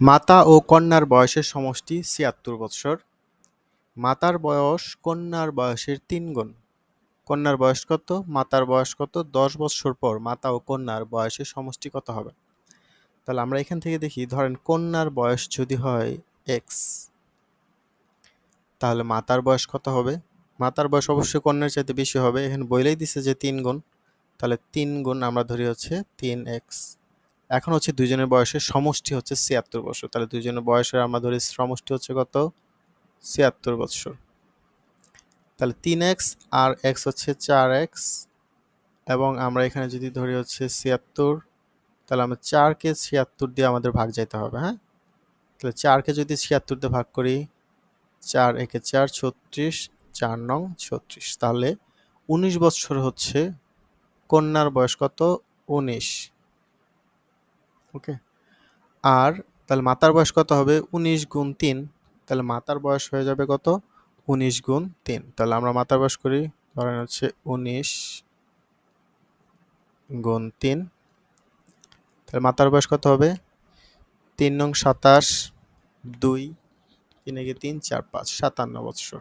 মাতা ও কন্যার বয়সের সমষ্টি ছিয়াত্তর বৎসর। মাতার বয়স কন্যার বয়সের তিন গুণ। কন্যার বয়স কত? মাতার বয়স কত? দশ বৎসর পর মাতা ও কন্যার বয়সের সমষ্টি কত হবে? তাহলে আমরা এখান থেকে দেখি, ধরেন কন্যার বয়স যদি হয় এক্স তাহলে মাতার বয়স কত হবে? মাতার বয়স অবশ্যই কন্যার চাইতে বেশি হবে। এখানে বইলেই দিছে যে তিন গুণ। তাহলে তিন গুণ আমরা ধরি হচ্ছে তিন এক্স এখন হচ্ছে দুইজনের বয়সের সমষ্টি হচ্ছে ছিয়াত্তর বছর। তাহলে দুইজনের বয়সের আমরা ধরি সমষ্টি হচ্ছে কত? ছিয়াত্তর বছর। তাহলে তিন এক্স আর এক্স হচ্ছে চার এক্স এবং আমরা এখানে যদি ধরি হচ্ছে ছিয়াত্তর, তাহলে আমরা চারকে ছিয়াত্তর দিয়ে আমাদের ভাগ যাইতে হবে হ্যাঁ? তাহলে চারকে যদি ছিয়াত্তর দিয়ে ভাগ করি, চার একে চার ছত্রিশ, চার নং ছত্রিশ। তাহলে উনিশ বছর হচ্ছে কন্যার বয়স কত? উনিশ। ওকে আর তাহলে মাতার বয়স কত হবে? উনিশ গুণ তিন। তাহলে মাতার বয়স হয়ে যাবে কত? উনিশ গুণ তিন। তাহলে আমরা মাতার বয়স করি, ধরেন হচ্ছে উনিশ গুণ তিন। তাহলে মাতার বয়স কত হবে? তিন নং সাতাশ, দুই, তিন একে তিন, চার, পাঁচ, সাতান্ন বৎসর।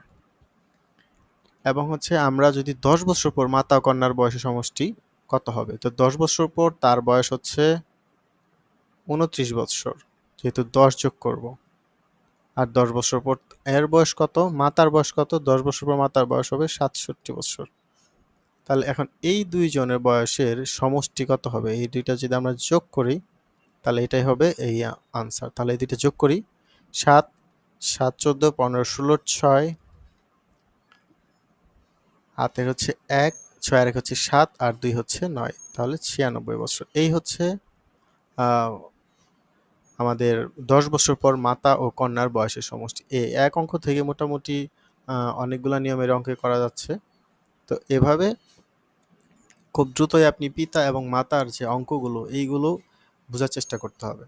এবং হচ্ছে আমরা যদি দশ বছর পর মাতা কন্যার বয়সের সমষ্টি কত হবে? তো দশ বছর পর তার বয়স হচ্ছে উনত্রিশ বৎসর, যেহেতু দশ যোগ করব। আর দশ বছর পর এর বয়স কত? মাতার বয়স কত? দশ বছর পর মাতার বয়স হবে সাতষট্টি বছর তাহলে এখন এই দুইজনের বয়সের সমষ্টি কত হবে? এই দুইটা যদি আমরা যোগ করি, তাহলে এটাই হবে এই আনসার তাহলে এই দুইটা যোগ করি, সাত সাত চোদ্দ, পনেরো, ষোলো, ছয় হাতের হচ্ছে এক, ছয় এক হচ্ছে সাত, আর দুই হচ্ছে নয়। তাহলে ছিয়ানব্বই বছর এই হচ্ছে আমাদের দশ বছর পর মাতা ও কন্যার বয়সের সমষ্টি। এ এক অঙ্ক থেকে মোটামুটি অনেকগুলো নিয়মের অঙ্কে করা যাচ্ছে। তো এভাবে খুব দ্রুতই আপনি পিতা এবং মাতার যে অঙ্কগুলো, এইগুলো বোঝার চেষ্টা করতে হবে।